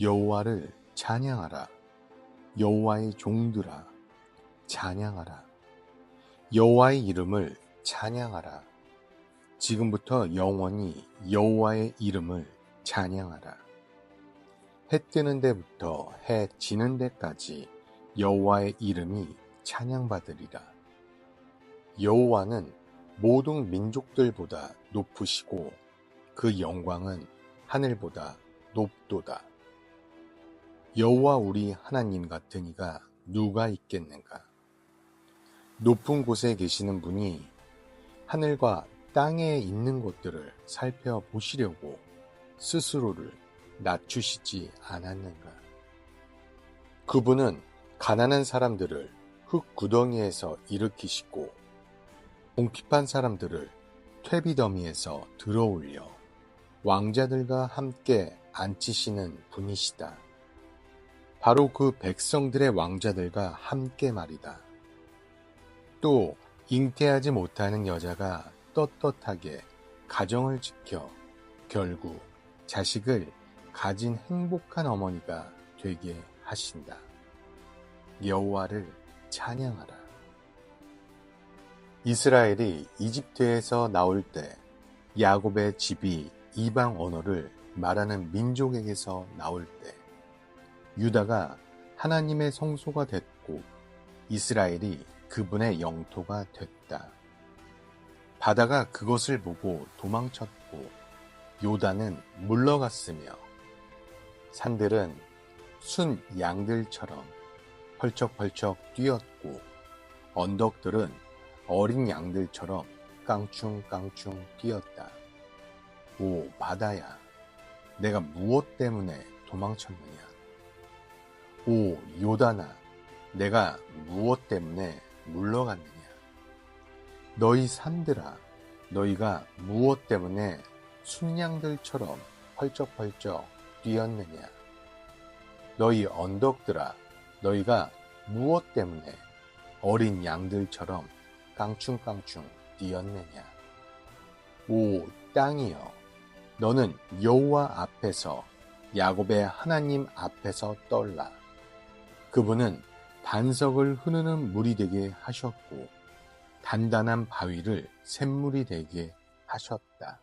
여호와를 찬양하라. 여호와의 종들아 찬양하라. 여호와의 이름을 찬양하라. 지금부터 영원히 여호와의 이름을 찬양하라. 해 뜨는 데부터 해 지는 데까지 여호와의 이름이 찬양받으리라. 여호와는 모든 민족들보다 높으시고 그 영광은 하늘보다 높도다. 여호와 우리 하나님 같은 이가 누가 있겠는가? 높은 곳에 계시는 분이 하늘과 땅에 있는 것들을 살펴보시려고 스스로를 낮추시지 않았는가? 그분은 가난한 사람들을 흙 구덩이에서 일으키시고 공핍한 사람들을 퇴비더미에서 들어올려 왕자들과 함께 앉히시는 분이시다. 바로 그 백성들의 왕자들과 함께 말이다. 또 잉태하지 못하는 여자가 떳떳하게 가정을 지켜 결국 자식을 가진 행복한 어머니가 되게 하신다. 여호와를 찬양하라. 이스라엘이 이집트에서 나올 때 야곱의 집이 이방 언어를 말하는 민족에게서 나올 때 유다가 하나님의 성소가 됐고 이스라엘이 그분의 영토가 됐다. 바다가 그것을 보고 도망쳤고 요단은 물러갔으며 산들은 순 양들처럼 펄쩍펄쩍 뛰었고 언덕들은 어린 양들처럼 깡충깡충 뛰었다. 오 바다야, 내가 무엇 때문에 도망쳤느냐? 오 요단아, 내가 무엇 때문에 물러갔느냐? 너희 산들아, 너희가 무엇 때문에 순양들처럼 펄쩍펄쩍 뛰었느냐? 너희 언덕들아, 너희가 무엇 때문에 어린 양들처럼 깡충깡충 뛰었느냐? 오 땅이여, 너는 여호와 앞에서 야곱의 하나님 앞에서 떨라. 그분은 반석을 흐르는 물이 되게 하셨고 단단한 바위를 샘물이 되게 하셨다.